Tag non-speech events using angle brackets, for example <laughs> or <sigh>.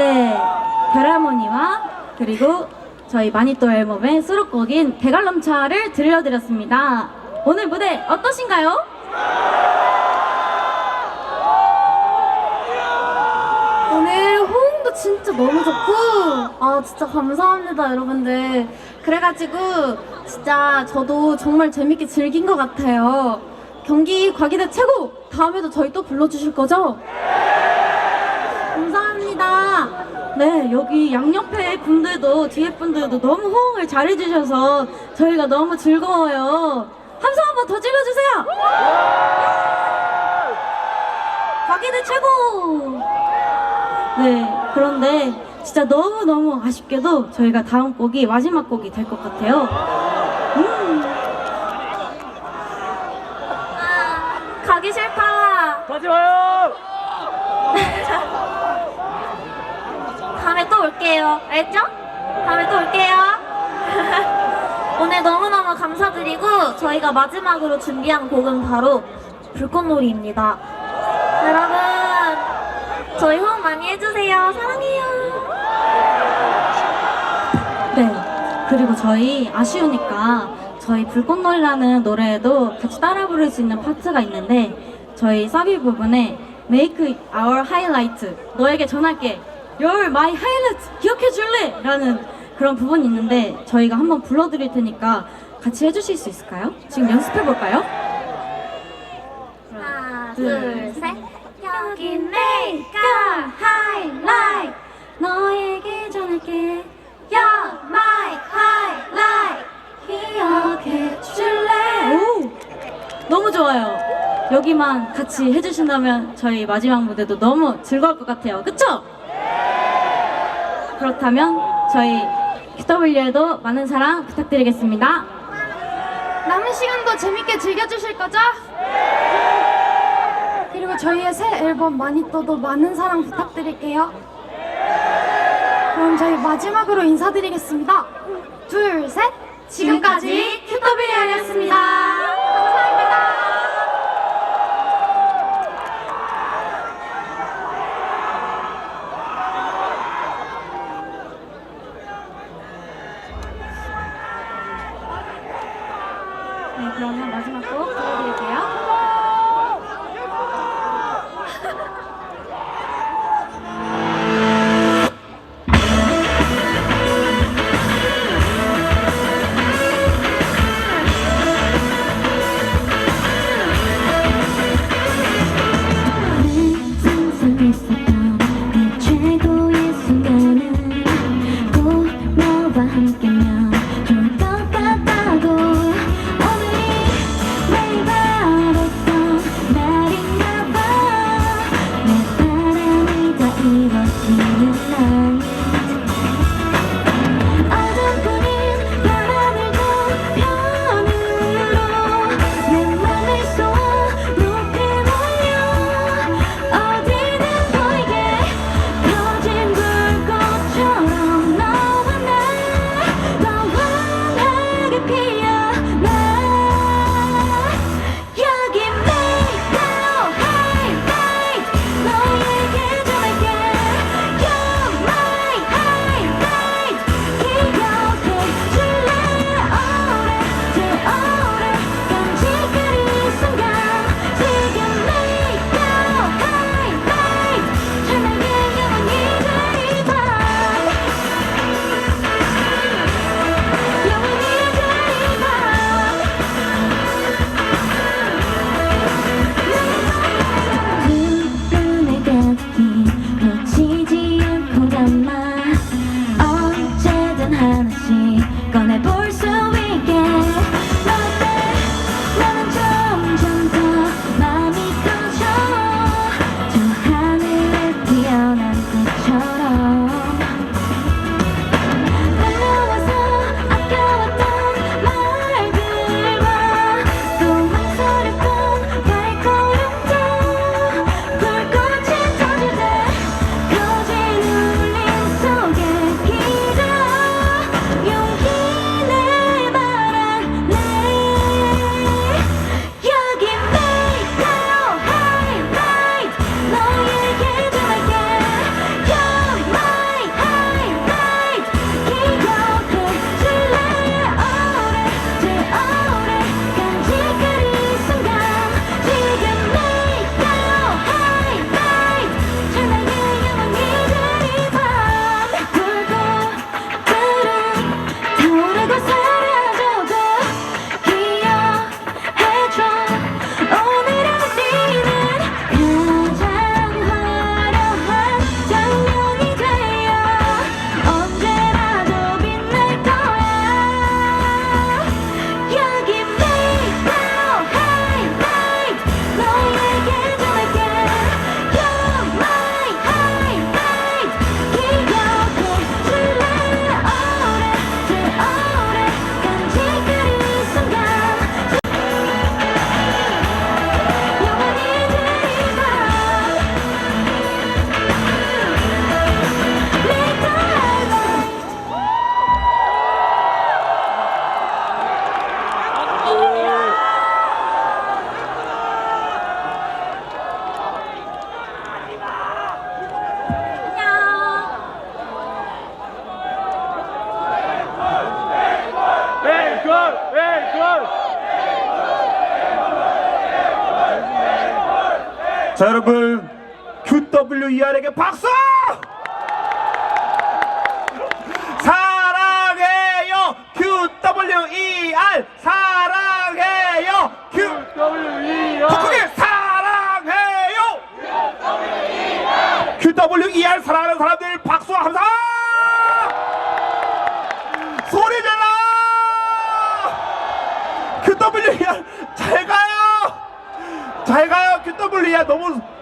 네, 별할머니와 그리고 저희 마니또 앨범의 수록곡인 대관람차를 들려드렸습니다. 오늘 무대 어떠신가요? 오늘 호응도 진짜 너무 좋고 아 진짜 감사합니다 여러분들 그래가지고 진짜 저도 정말 재밌게 즐긴 것 같아요 경기 과기대 최고 다음에도 저희 또 불러주실 거죠? 감사합니다 네 여기 양옆에 분들도 뒤에 분들도 너무 호응을 잘해주셔서 저희가 너무 즐거워요 함성 한번 더 질러주세요 과기대 최고 네, 그런데 진짜 너무 너무 아쉽게도 저희가 다음 곡이 마지막 곡이 될 것 같아요. 음. 아, 가기 싫다. 가지 마요! 올게요. 알죠? 다음에 또 올게요. <laughs> 오늘 너무너무 감사드리고 저희가 마지막으로 준비한 곡은 바로 불꽃놀이입니다. 여러분, 저희 호응 많이 해주세요. 사랑해요. 네. 그리고 저희 아쉬우니까 저희 불꽃놀이라는 노래에도 같이 따라 부를 수 있는 파트가 있는데 저희 사비 부분에 Make Our Highlight 너에게 전할게 You're my highlight 기억해 줄래? 라는 그런 부분이 있는데 저희가 한번 불러드릴 테니까 같이 해주실 수 있을까요? 지금 연습해 볼까요? 하나 둘, 셋 여기 Our Highlight 너에게 전할게 You're my highlight 기억해 줄래? 오! 너무 좋아요. 여기만 같이 해주신다면 저희 마지막 무대도 너무 즐거울 것 같아요. 그쵸? 그렇다면 저희 QW에도 많은 사랑 부탁드리겠습니다. 남은 시간도 재밌게 즐겨주실 거죠? 그리고 저희의 새 앨범 마니또도 많은 사랑 부탁드릴게요. 그럼 저희 마지막으로 인사드리겠습니다. 둘, 셋. 지금까지 QW였습니다. 네, 그러면 마지막 곡 들려드릴게요. 자 여러분. QWER에게 박수! 사랑해요! QWER 사랑해요! QWER 덕후게 사랑해요! QWER 사랑하는 사람들 박수 감사 소리 질러! QWER 잘 가요! 잘 가요 QWER 너무